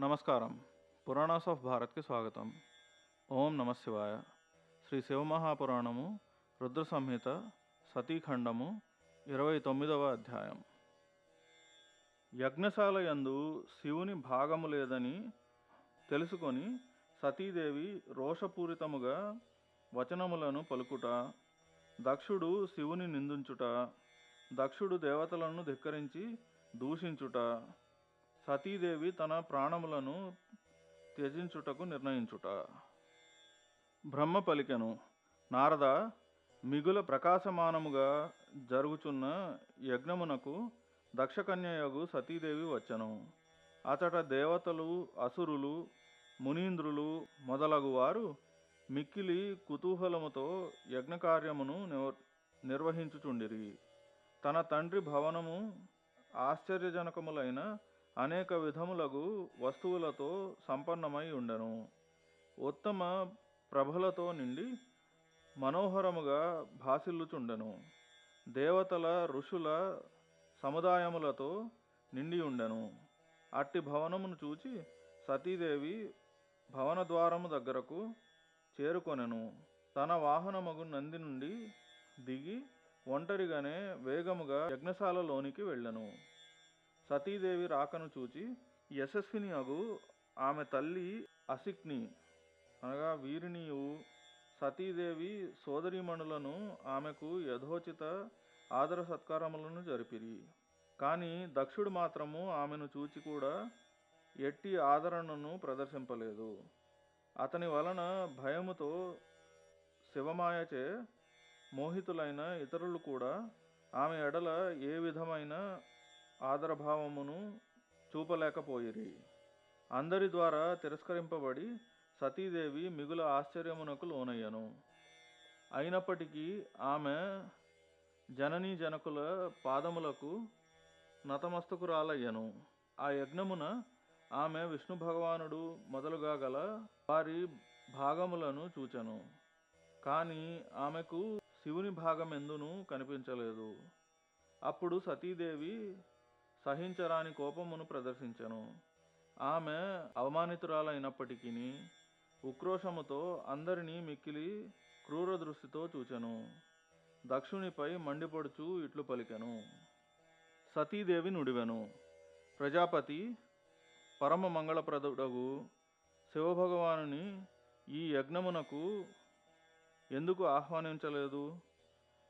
నమస్కారం. పురాణాస్ ఆఫ్ భారత్కి స్వాగతం. ఓం నమ శివాయ. శ్రీ శివమహాపురాణము రుద్ర సంహిత సతీఖండము ఇరవై తొమ్మిదవ అధ్యాయం. యజ్ఞశాల యందు శివుని భాగము లేదని తెలుసుకొని సతీదేవి రోషపూరితముగా వచనములను పలుకుట దక్షుడు శివుని నిందించుట దక్షుడు దేవతలను ధిక్కరించి దూషించుట సతీదేవి తన ప్రాణములను త్యజించుటకు నిర్ణయించుట. బ్రహ్మ పలికెను నారద మిగుల ప్రకాశమానముగా జరుగుచున్న యజ్ఞమునకు దక్షకన్యయగు సతీదేవి వచ్చెను. అతట దేవతలు అసురులు మునీంద్రులు మొదలగు వారు మిక్కిలి కుతూహలముతో యజ్ఞకార్యమును నివ- నిర్వహించుచుండిరి. తన తండ్రి భవనము ఆశ్చర్యజనకములైన అనేక విధములగు వస్తువులతో సంపన్నమై ఉండెను. ఉత్తమ ప్రభలతో నిండి మనోహరముగా భాసిల్లుచుండెను. దేవతల ఋషుల సముదాయములతో నిండి ఉండెను. అట్టి భవనమును చూచి సతీదేవి భవన ద్వారము దగ్గరకు చేరుకొనెను. తన వాహనమగు నంది నుండి దిగి ఒంటరిగానే వేగముగా యజ్ఞశాలలోనికి వెళ్ళెను. సతీదేవి రాకను చూచి యశస్విని అగు ఆమె తల్లి అసిక్ని. అనగా వీరినియు సతీదేవి సోదరీమణులను ఆమెకు యథోచిత ఆదర సత్కారములను జరిపిరి. కానీ దక్షుడు మాత్రము ఆమెను చూచి కూడా ఎట్టి ఆదరణను ప్రదర్శింపలేదు. అతని వలన భయముతో శివమాయచే మోహితులైన ఇతరులు కూడా ఆమె ఎడల ఏ విధమైన ఆదరభావమును చూపలేకపోయిరి. అందరి ద్వారా తిరస్కరింపబడి సతీదేవి మిగుల ఆశ్చర్యమునకు లోనయ్యను. అయినప్పటికీ ఆమె జననీ జనకుల పాదములకు నతమస్తకురాలయ్యను. ఆ యజ్ఞమున ఆమె విష్ణు భగవానుడు మొదలుగా గల వారి భాగములను చూచెను. కానీ ఆమెకు శివుని భాగం ఎందును కనిపించలేదు. అప్పుడు సతీదేవి సహించరాని కోపమును ప్రదర్శించెను. ఆమె అవమానితురాలైనప్పటికీ ఉక్రోషముతో అందరినీ మిక్కిలి క్రూర దృష్టితో చూచెను. దక్షునిపై మండిపడుచు ఇట్లు పలికెను. సతీదేవి నుడివెను. ప్రజాపతి పరమ మంగళప్రదుడగు శివభగవానుని ఈ యజ్ఞమునకు ఎందుకు ఆహ్వానించలేదు?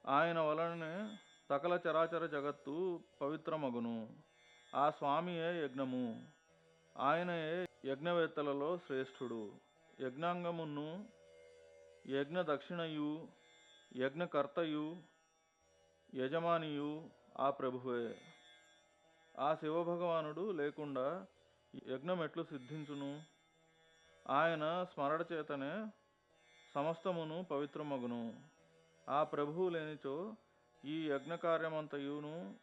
ఆయన వలననే సకల చరాచర జగత్తు పవిత్రమగును. ఆ స్వామియే యజ్ఞము. ఆయనయే యజ్ఞవేత్తలలో శ్రేష్ఠుడు. యజ్ఞాంగమును యజ్ఞ దక్షిణయు యజ్ఞకర్తయు యజమానియు ఆ ప్రభువే. ఆ శివభగవానుడు లేకుండా యజ్ఞం ఎట్లు సిద్ధించును. ఆయన స్మరణ చేతనే సమస్తమును పవిత్రమగును. ఆ ప్రభువు లేనిచో ఈ యజ్ఞకార్యమంతయును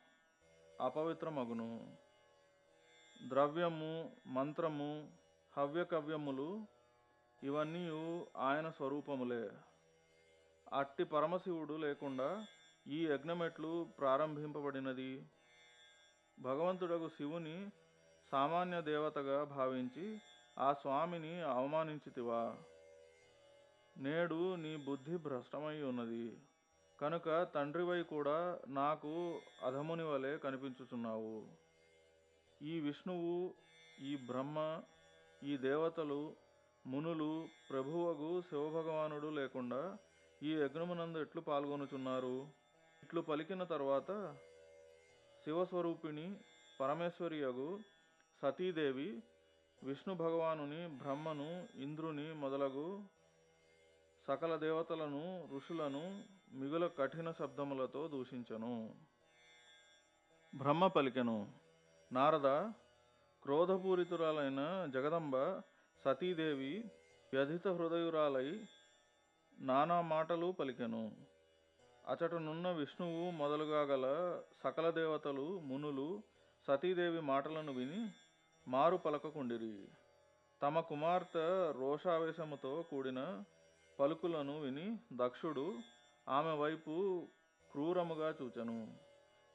అపవిత్రమగును. ద్రవ్యము మంత్రము హవ్యకవ్యములు ఇవన్నీ ఆయన స్వరూపములే. అట్టి పరమశివుడు లేకుండా ఈ యజ్ఞమెట్లు ప్రారంభింపబడినది. భగవంతుడకు శివుని సామాన్య దేవతగా భావించి ఆ స్వామిని అవమానించితివా? నేడు నీ బుద్ధి భ్రష్టమై ఉన్నది కనుక తండ్రివై కూడా నాకు అధముని వలె కనిపించుచున్నావు. ఈ విష్ణువు ఈ బ్రహ్మ ఈ దేవతలు మునులు ప్రభువగు శివభగవానుడు లేకుండా ఈ యజ్ఞమునందు ఎట్లు పాల్గొనుచున్నారు? ఇట్లు పలికిన తర్వాత శివస్వరూపిణి పరమేశ్వరియగు సతీదేవి విష్ణు భగవానుని బ్రహ్మను ఇంద్రుని మొదలగు సకల దేవతలను ఋషులను మిగుల కఠిన శబ్దములతో దూషించెను. బ్రహ్మ పలికెను నారద క్రోధపూరితురాలైన జగదంబ సతీదేవి వ్యధిత హృదయురాలై నానా మాటలు పలికెను. అచటనున్న విష్ణువు మొదలుగా గల సకల దేవతలు మునులు సతీదేవి మాటలను విని మారు పలకకుండిరి. తమ కుమార్తె రోషావేశముతో కూడిన పలుకులను విని దక్షుడు ఆమె వైపు క్రూరముగా చూచెను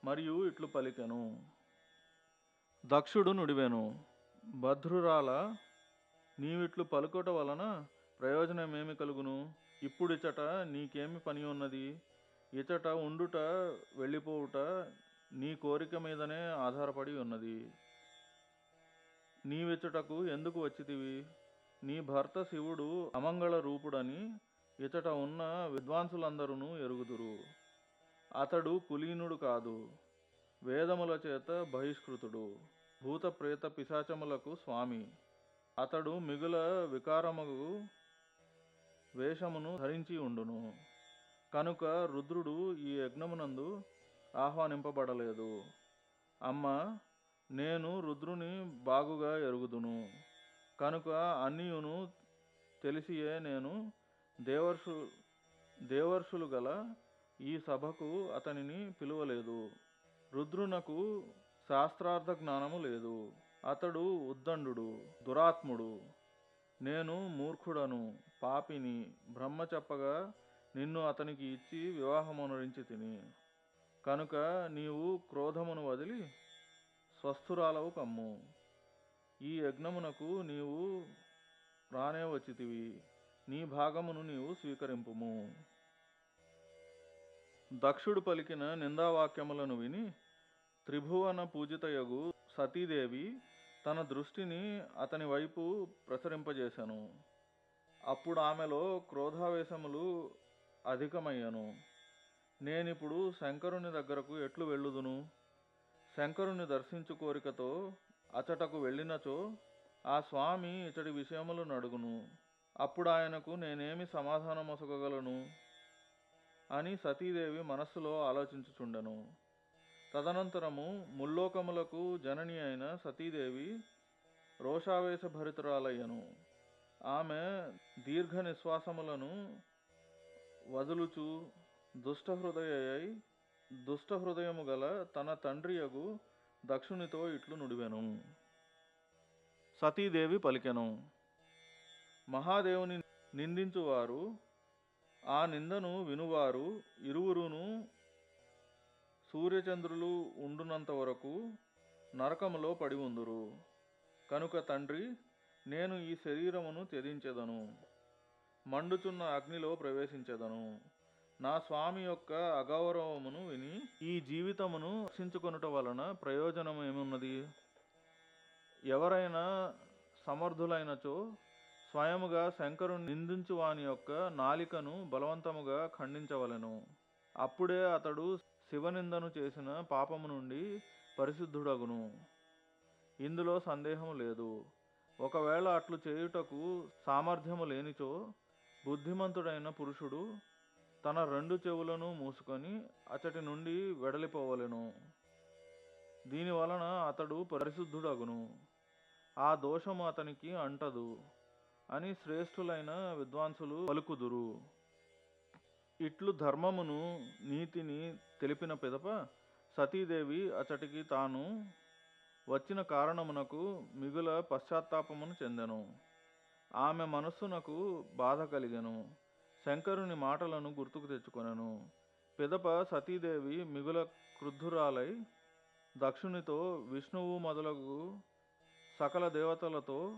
మరియు ఇట్లు పలికెను. దక్షుడు నుడివెను భద్రురాల నీవిట్లు పలుకుట వలన ప్రయోజనమేమి కలుగును? ఇప్పుడు ఇచ్చట నీకేమి పని ఉన్నది? ఇచ్చట ఉండుట వెళ్ళిపోవుట నీ కోరిక మీదనే ఆధారపడి ఉన్నది. నీవిచ్చటకు ఎందుకు వచ్చితివి? నీ భర్త శివుడు అమంగళ రూపుడని ఇతట ఉన్న విద్వాంసులందరూ ఎరుగుదురు. అతడు కులీనుడు కాదు వేదముల చేత బహిష్కృతుడు భూత ప్రేత పిశాచములకు స్వామి. అతడు మిగుల వికారముకు వేషమును ధరించి ఉండును. కనుక రుద్రుడు ఈ యజ్ఞమునందు ఆహ్వానింపబడలేదు. అమ్మ నేను రుద్రుని బాగుగా ఎరుగుదును. కనుక అన్నియును తెలిసియే నేను దేవర్షు దేవర్షులు గల ఈ సభకు అతనిని పిలువలేదు. రుద్రునకు శాస్త్రార్థ జ్ఞానము లేదు. అతడు ఉద్దండు దురాత్ముడు. నేను మూర్ఖుడను పాపిని. బ్రహ్మ చెప్పగా నిన్ను అతనికి ఇచ్చి వివాహమునరించి తిని. కనుక నీవు క్రోధమును వదిలి స్వస్థురాలవు కమ్ము. ఈ యజ్ఞమునకు నీవు రానే వచ్చితివి. నీ భాగమును నీవు స్వీకరింపుము. దక్షుడు పలికిన నిందావాక్యములను విని త్రిభువన పూజితయగు సతీదేవి తన దృష్టిని అతని వైపు ప్రసరింపజేశాను అప్పుడు ఆమెలో క్రోధావేశములు అధికమయ్యను. నేనిప్పుడు శంకరుని దగ్గరకు ఎట్లు వెళ్ళుదును? శంకరుని దర్శించు కోరికతో అచటకు వెళ్ళినచో ఆ స్వామి ఇతడి విషయములు నడుగును. అప్పుడు ఆయనకు నేనేమి సమాధానమొసగగలను అని సతీదేవి మనస్సులో ఆలోచించుచుండెను. తదనంతరము ముల్లోకములకు జనని అయిన సతీదేవి రోషావేశభరితురాలయ్యను. ఆమె దీర్ఘ నిశ్వాసములను వదులుచు దుష్టహృదయ దుష్టహృదయము గల తన తండ్రియగు దక్షునితో ఇట్లు నుడివెను. సతీదేవి పలికెను. మహాదేవుని నిందించువారు ఆ నిందను వినువారు ఇరువురును సూర్యచంద్రులు ఉండునంత వరకు నరకములో పడి ఉందురు. కనుక తండ్రి నేను ఈ శరీరమును త్యజించెదను. మండుచున్న అగ్నిలో ప్రవేశించెదను. నా స్వామి యొక్క అగౌరవమును విని ఈ జీవితమును రక్షించుకొనుట వలన ప్రయోజనం ఏమున్నది? ఎవరైనా సమర్థులైనచో స్వయముగా శంకరుని నిందించు వాని యొక్క నాలికను బలవంతముగా ఖండించవలెను. అప్పుడే అతడు శివనిందను చేసిన పాపము నుండి పరిశుద్ధుడగును. ఇందులో సందేహము లేదు. ఒకవేళ అట్లు చేయుటకు సామర్థ్యము లేనిచో బుద్ధిమంతుడైన పురుషుడు తన రెండు చెవులను మూసుకొని అతటి నుండి వెడలిపోవలెను. దీని వలన అతడు పరిశుద్ధుడగును. ఆ దోషము అతనికి అంటదు అని శ్రేష్ఠులైన విద్వాంసులు పలుకుదురు. ఇట్లు ధర్మమును నీతిని తెలిపిన పిదప సతీదేవి అతటికి తాను వచ్చిన కారణమునకు మిగుల పశ్చాత్తాపమును చెందెను. ఆమె మనస్సునకు బాధ కలిగెను. శంకరుని మాటలను గుర్తుకు తెచ్చుకొనెను. పిదప సతీదేవి మిగుల క్రుద్ధురాలై దక్షునితో విష్ణువు మొదలగు సకల దేవతలతో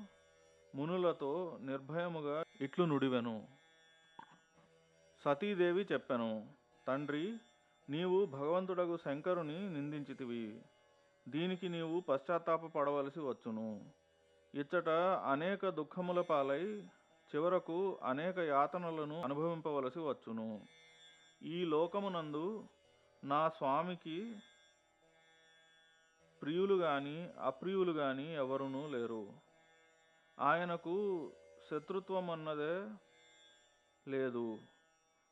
మునులతో నిర్భయముగా ఇట్లు నుడివెను. సతీదేవి చెప్పెను తండ్రి నీవు భగవంతుడగు శంకరుని నిందించితివి. దీనికి నీవు పశ్చాత్తాప పడవలసి వచ్చును. ఇచ్చట అనేక దుఃఖముల పాలై చివరకు అనేక యాతనలను అనుభవింపవలసి వచ్చును. ఈ లోకమునందు నా స్వామికి ప్రియులు గాని అప్రియులు గాని ఎవరునూ లేరు. ఆయనకు శత్రుత్వం అన్నదే లేదు.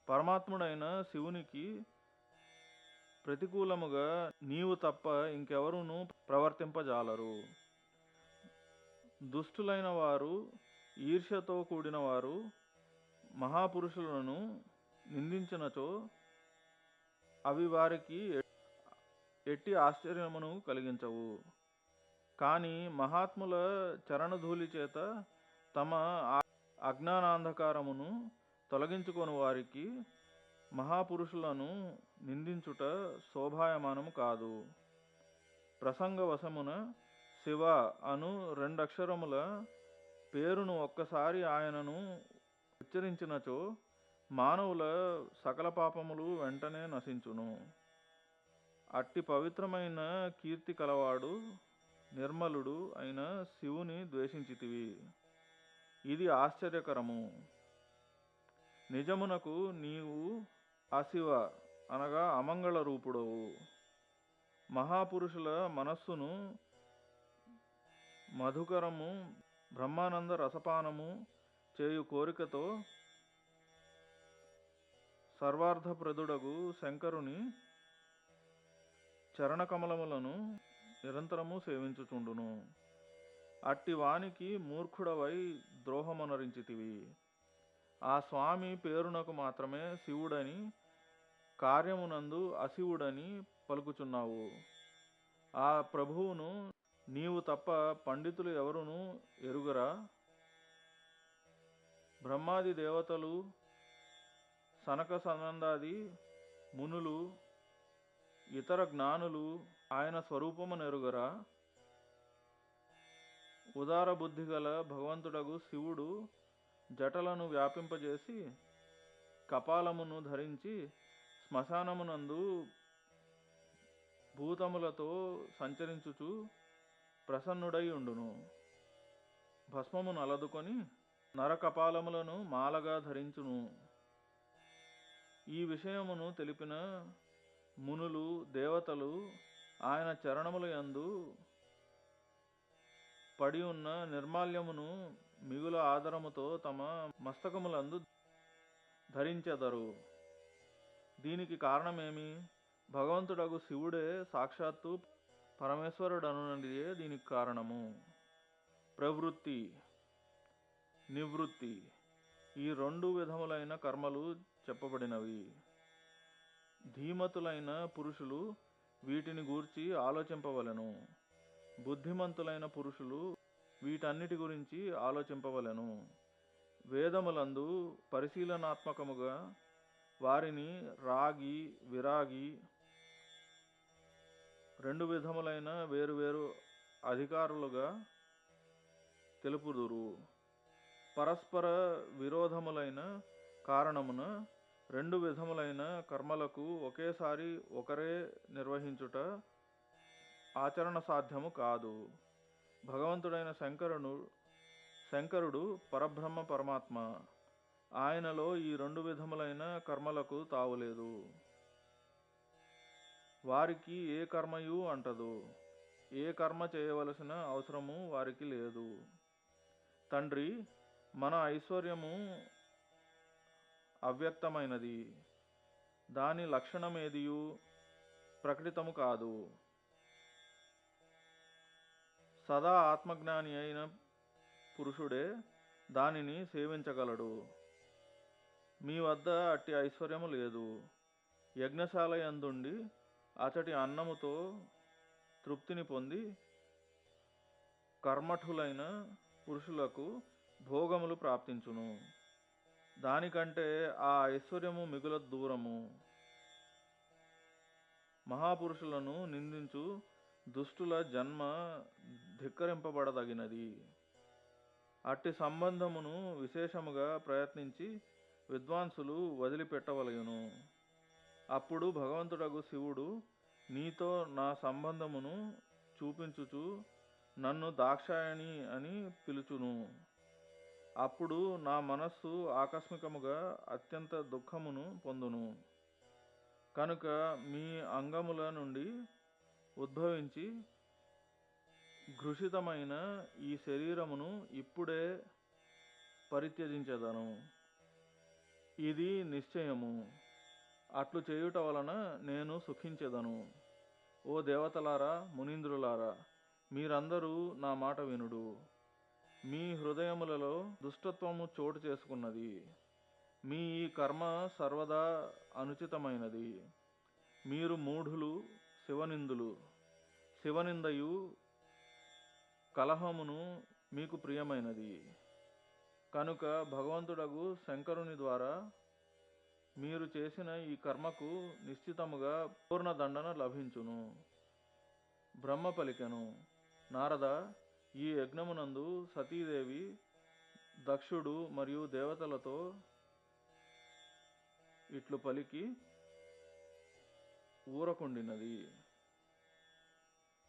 పరమాత్ముడైన శివునికి ప్రతికూలముగా నీవు తప్ప ఇంకెవరును ప్రవర్తింపజాలరు. దుష్టులైన వారు ఈర్ష్యతో కూడిన వారు మహాపురుషులను నిందించినచో అవి వారికి ఎట్టి ఆశ్చర్యమును కలిగించవు. కానీ మహాత్ముల చరణధూళి చేత తమ అజ్ఞానాంధకారమును తొలగించుకొని వారికి మహాపురుషులను నిందించుట శోభాయమానము కాదు. ప్రసంగవశమున శివ అను రెండక్షరముల పేరును ఒక్కసారి ఆయనను ఉచ్చరించినచో మానవుల సకల పాపములు వెంటనే నశించును. అట్టి పవిత్రమైన కీర్తి కలవాడు నిర్మలుడు అయిన శివుని ద్వేషించితివి. ఇది ఆశ్చర్యకరము. నిజమునకు నీవు అశివ అనగా అమంగళ రూపుడవు మహాపురుషుల మనస్సును మధుకరము బ్రహ్మానంద రసపానము చేయు కోరికతో సర్వార్థప్రదుడగు శంకరుని చరణకమలములను నిరంతరము సేవించుచుండును. అట్టి వానికి మూర్ఖుడవై ద్రోహమనరించితివి. ఆ స్వామి పేరునకు మాత్రమే శివుడని కార్యమునందు అశివుడని పలుకుచున్నావు. ఆ ప్రభువును నీవు తప్ప పండితులు ఎవరును ఎరుగరా? బ్రహ్మాది దేవతలు సనక సనందాది మునులు ఇతర జ్ఞానులు ఆయన స్వరూపమును ఎరుగరా? ఉదార బుద్ధి గల భగవంతుడగు శివుడు జటలను వ్యాపింపజేసి కపాలమును ధరించి శ్మశానమునందు భూతములతో సంచరించుచు ప్రసన్నుడై ఉండును భస్మమును అలదుకొని నరకపాలములను మాలగా ధరించును. ఈ విషయమును తెలిపిన మునులు దేవతలు ఆయన చరణముల యందు పడి ఉన్న నిర్మాల్యమును మిగుల ఆదరముతో తమ మస్తకములందు ధరించెదరు. దీనికి కారణమేమి? భగవంతుడగు శివుడే సాక్షాత్తు పరమేశ్వరుడు అనునదియే దీనికి కారణము. ప్రవృత్తి నివృత్తి ఈ రెండు విధములైన కర్మలు చెప్పబడినవి. ధీమతులైన పురుషులు వీటిని గూర్చి ఆలోచింపవలను. బుద్ధిమంతులైన పురుషులు వీటన్నిటి గురించి ఆలోచింపవలెను. వేదములందు పరిశీలనాత్మకముగా వారిని రాగి విరాగి రెండు విధములైన వేరువేరు అధికారులుగా తెలుపుదురు. పరస్పర విరోధములైన కారణమున రెండు విధములైన కర్మలకు ఒకేసారి ఒకరే నిర్వహించుట ఆచరణ సాధ్యము కాదు. భగవంతుడైన శంకరును శంకరుడు పరబ్రహ్మ పరమాత్మ. ఆయనలో ఈ రెండు విధములైన కర్మలకు తావులేదు. వారికి ఏ కర్మయు అంటదు. ఏ కర్మ చేయవలసిన అవసరము వారికి లేదు. తండ్రి మన ఐశ్వర్యము అవ్యక్తమైనది. దాని లక్షణమేదియు? ప్రకటితము కాదు. సదా ఆత్మజ్ఞాని అయిన పురుషుడే దానిని సేవించగలడు. మీ వద్ద అట్టి ఐశ్వర్యము లేదు. యజ్ఞశాల యందుండి అతడి అన్నముతో తృప్తిని పొంది కర్మఠులైన పురుషులకు భోగములు ప్రాప్తించును. దానికంటే ఆ ఐశ్వర్యము మిగుల దూరము. మహాపురుషులను నిందించు దుష్టుల జన్మ ధిక్కరింపబడదగినది. అట్టి సంబంధమును విశేషముగా ప్రయత్నించి విద్వాంసులు వదిలిపెట్టవలయును అప్పుడు భగవంతుడగు శివుడు నీతో నా సంబంధమును చూపించుచు నన్ను దాక్షాయణి అని పిలుచును. అప్పుడు నా మనస్సు ఆకస్మికముగా అత్యంత దుఃఖమును పొందును. కనుక మీ అంగముల నుండి ఉద్భవించి ఘృషితమైన ఈ శరీరమును ఇప్పుడే పరిత్యజించదను. ఇది నిశ్చయము. అట్లు చేయుట వలన నేను సుఖించెదను. ఓ దేవతలారా మునీంద్రులారా మీరందరూ నా మాట వినుడు. మీ హృదయములలో దుష్టత్వము చోటు చేసుకున్నది. మీ ఈ కర్మ సర్వదా అనుచితమైనది. మీరు మూఢులు శివనిందులు. శివనిందయు కలహమును మీకు ప్రియమైనది. కనుక భగవంతుడగు శంకరుని ద్వారా మీరు చేసిన ఈ కర్మకు నిశ్చితముగా పూర్ణ దండన లభించును. బ్రహ్మ పలికెను. నారద ఈ యజ్ఞమునందు సతీదేవి దక్షుడు మరియు దేవతలతో ఇట్లు పలికి ఊరకుండినది.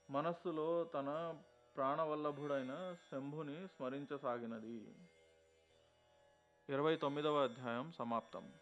మనస్సులో తన ప్రాణవల్లభుడైన శంభుని స్మరించసాగినది. ఇరవై తొమ్మిదవ అధ్యాయం సమాప్తం.